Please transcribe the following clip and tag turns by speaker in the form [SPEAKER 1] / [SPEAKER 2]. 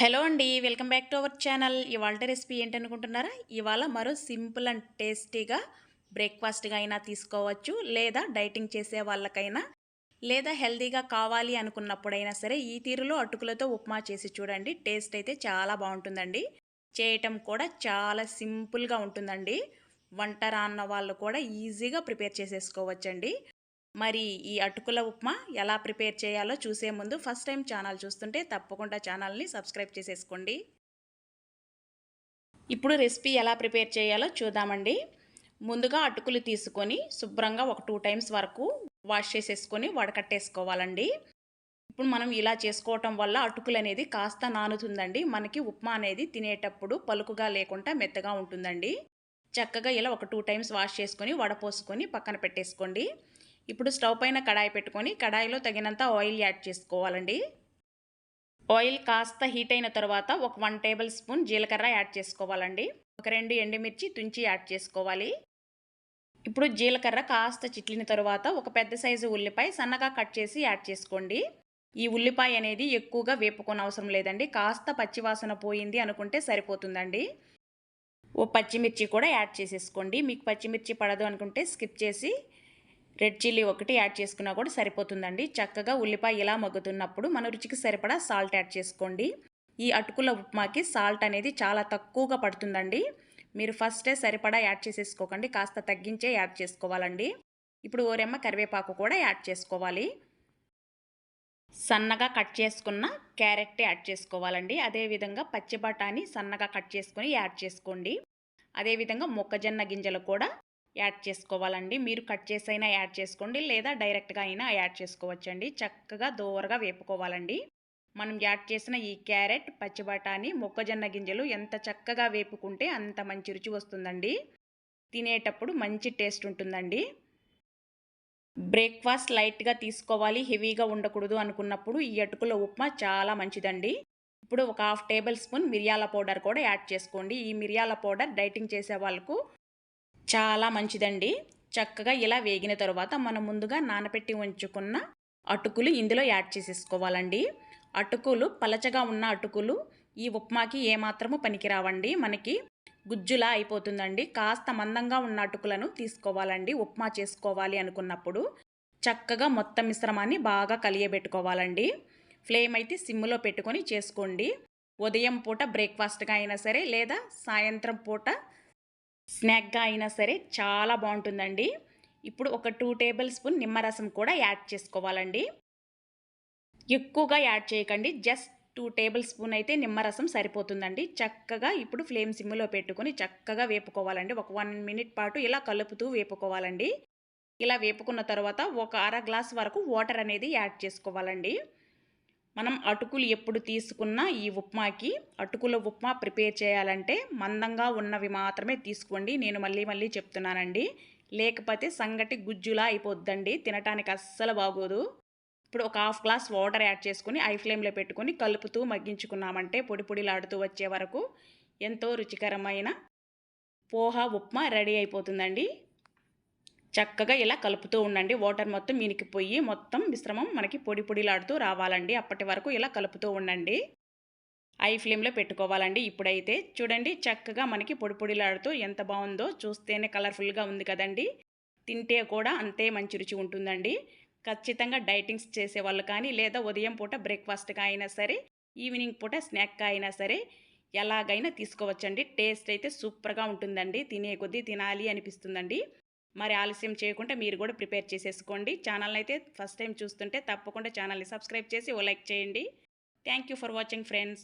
[SPEAKER 1] Hello అండి welcome back to our channel. ఇవాళ recipe ఏంటనుకుంటున్నారా? ఇవాళ మరో సింపుల్ అండ్ టేస్టీగా బ్రేక్ఫాస్ట్గా అయినా తీసుకోవచ్చు లేదా డైటింగ్ చేసే వాళ్ళకైనా లేదా హెల్తీగా కావాలి అనుకున్నప్పుడైనా సరే ఈ తీరులో అటుకులతో ఉప్మా చేసి చూడండి. టేస్ట్ అయితే చాలా బాగుంటుందండి. చేయటం కూడా చాలా సింపుల్గా ఉంటుందండి. వంట రాన్న వాళ్ళు కూడా ఈజీగా ప్రిపేర్ చేసేసుకోవచ్చండి. మరి ఈ అటుకుల ఉప్మా ఎలా ప్రిపేర్ చేయాలో చూసే ముందు ఫస్ట్ టైం ఛానల్ చూస్తుంటే తప్పకుండా ఛానల్ని సబ్స్క్రైబ్ చేసేసుకోండి. ఇప్పుడు రెసిపీ ఎలా ప్రిపేర్ చేయాలో చూద్దామండి. ముందుగా అటుకులు తీసుకొని శుభ్రంగా ఒక టూ టైమ్స్ వరకు వాష్ చేసేసుకొని వడకట్టేసుకోవాలండి. ఇప్పుడు మనం ఇలా చేసుకోవటం వల్ల అటుకులు అనేది కాస్త నానుతుందండి. మనకి ఉప్మా అనేది తినేటప్పుడు పలుకుగా లేకుండా మెత్తగా ఉంటుందండి. చక్కగా ఇలా ఒక టూ టైమ్స్ వాష్ చేసుకొని వడపోసుకొని పక్కన పెట్టేసుకోండి. ఇప్పుడు స్టవ్ పైన కడాయి పెట్టుకొని కడాయిలో తగినంత ఆయిల్ యాడ్ చేసుకోవాలండి. ఆయిల్ కాస్త హీట్ అయిన తర్వాత ఒక వన్ టేబుల్ స్పూన్ జీలకర్ర యాడ్ చేసుకోవాలండి. ఒక రెండు ఎండుమిర్చి తుంచి యాడ్ చేసుకోవాలి. ఇప్పుడు జీలకర్ర కాస్త చిట్లిన తర్వాత ఒక పెద్ద సైజు ఉల్లిపాయ సన్నగా కట్ చేసి యాడ్ చేసుకోండి. ఈ ఉల్లిపాయ అనేది ఎక్కువగా వేపుకొని అవసరం లేదండి. కాస్త పచ్చివాసన పోయింది అనుకుంటే సరిపోతుందండి. ఓ పచ్చిమిర్చి కూడా యాడ్ చేసేసుకోండి. మీకు పచ్చిమిర్చి పడదు అనుకుంటే స్కిప్ చేసి రెడ్ చిల్లీ ఒకటి యాడ్ చేసుకున్నా కూడా సరిపోతుందండి. చక్కగా ఉల్లిపాయ ఇలా మగ్గుతున్నప్పుడు మన రుచికి సరిపడా సాల్ట్ యాడ్ చేసుకోండి. ఈ అటుకుల ఉప్మాకి సాల్ట్ అనేది చాలా తక్కువగా పడుతుందండి. మీరు ఫస్టే సరిపడా యాడ్ చేసేసుకోకండి. కాస్త తగ్గించే యాడ్ చేసుకోవాలండి. ఇప్పుడు ఓరెమ్మ కరివేపాకు కూడా యాడ్ చేసుకోవాలి. సన్నగా కట్ చేసుకున్న క్యారెట్ యాడ్ చేసుకోవాలండి. అదేవిధంగా పచ్చి బఠానీ సన్నగా కట్ చేసుకొని యాడ్ చేసుకోండి. అదేవిధంగా మొక్కజొన్న గింజలు కూడా యాడ్ చేసుకోవాలండి. మీరు కట్ చేసైనా యాడ్ చేసుకోండి. లేదా డైరెక్ట్గా అయినా యాడ్ చేసుకోవచ్చండి. చక్కగా దోరగా వేపుకోవాలండి. మనం యాడ్ చేసిన ఈ క్యారెట్ పచ్చి బఠానీ మొక్కజొన్న గింజలు ఎంత చక్కగా వేపుకుంటే అంత మంచి రుచి వస్తుందండి. తినేటప్పుడు మంచి టేస్ట్ ఉంటుందండి. బ్రేక్ఫాస్ట్ లైట్గా తీసుకోవాలి. హెవీగా ఉండకూడదు అనుకున్నప్పుడు ఈ అటుకుల ఉప్మా చాలా మంచిదండి. ఇప్పుడు ఒక హాఫ్ టేబుల్ స్పూన్ మిరియాల పౌడర్ కూడా యాడ్ చేసుకోండి. ఈ మిరియాల పౌడర్ డైటింగ్ చేసే వాళ్ళకు చాలా మంచిదండి. చక్కగా ఇలా వేగిన తర్వాత మనం ముందుగా నానబెట్టి ఉంచుకున్న అటుకులు ఇందులో యాడ్ చేసేసుకోవాలండి. అటుకులు పలచగా ఉన్న అటుకులు ఈ ఉప్మాకి ఏమాత్రము పనికిరావండి. మనకి గుజ్జులా అయిపోతుందండి. కాస్త మందంగా ఉన్న అటుకులను తీసుకోవాలండి. ఉప్మా చేసుకోవాలి అనుకున్నప్పుడు చక్కగా మొత్తం మిశ్రమాన్ని బాగా కలియబెట్టుకోవాలండి. ఫ్లేమ్ అయితే సిమ్లో పెట్టుకొని చేసుకోండి. ఉదయం పూట బ్రేక్ఫాస్ట్గా అయినా సరే లేదా సాయంత్రం పూట స్నాక్గా అయినా సరే చాలా బాగుంటుందండి. ఇప్పుడు ఒక టూ టేబుల్ స్పూన్ నిమ్మరసం కూడా యాడ్ చేసుకోవాలండి. ఎక్కువగా యాడ్ చేయకండి. జస్ట్ టూ టేబుల్ స్పూన్ అయితే నిమ్మరసం సరిపోతుందండి. చక్కగా ఇప్పుడు ఫ్లేమ్ సిమ్లో పెట్టుకొని చక్కగా వేపుకోవాలండి. ఒక వన్ మినిట్ పాటు ఇలా కలుపుతూ వేపుకోవాలండి. ఇలా వేపుకున్న తర్వాత ఒక అర గ్లాస్ వరకు వాటర్ అనేది యాడ్ చేసుకోవాలండి. మనం అటుకులు ఎప్పుడు తీసుకున్నా ఈ ఉప్మాకి అటుకుల ఉప్మా ప్రిపేర్ చేయాలంటే మందంగా ఉన్నవి మాత్రమే తీసుకోండి. నేను మళ్ళీ మళ్ళీ చెప్తున్నానండి. లేకపోతే సంగటి గుజ్జులా అయిపోద్దండి. తినటానికి అస్సలు బాగోదు. ఇప్పుడు ఒక హాఫ్ గ్లాస్ వాటర్ యాడ్ చేసుకుని ఐ ఫ్లేమ్లో పెట్టుకొని కలుపుతూ మగ్గించుకున్నామంటే పొడి పొడిలాడుతూ వచ్చే వరకు ఎంతో రుచికరమైన పోహా ఉప్మా రెడీ అయిపోతుందండి. చక్కగా ఇలా కలుపుతూ ఉండండి. వాటర్ మొత్తం మినికిపోయి మొత్తం మిశ్రమం మనకి పొడి పొడిలాడుతూ రావాలండి. అప్పటి వరకు ఇలా కలుపుతూ ఉండండి. ఐ ఫ్లేమ్లో పెట్టుకోవాలండి. ఇప్పుడైతే చూడండి చక్కగా మనకి పొడి పొడిలాడుతూ ఎంత బాగుందో చూస్తేనే కలర్ఫుల్గా ఉంది కదండి. తింటే కూడా అంతే మంచి రుచి ఉంటుందండి. ఖచ్చితంగా డైటింగ్స్ చేసే వాళ్ళు కానీ లేదా ఉదయం పూట బ్రేక్ఫాస్ట్గా అయినా సరే ఈవినింగ్ పూట స్నాక్గా అయినా సరే ఎలాగైనా తీసుకోవచ్చండి. టేస్ట్ అయితే సూపర్గా ఉంటుందండి. తినే కొద్దీ తినాలి అనిపిస్తుందండి. మరి ఆలస్యం చేయకుండా మీరు కూడా ప్రిపేర్ చేసేసుకోండి. ఛానల్ అయితే ఫస్ట్ టైం చూస్తుంటే తప్పకుండా ఛానల్ని సబ్స్క్రైబ్ చేసి ఓ లైక్ చేయండి. Thank for watching friends.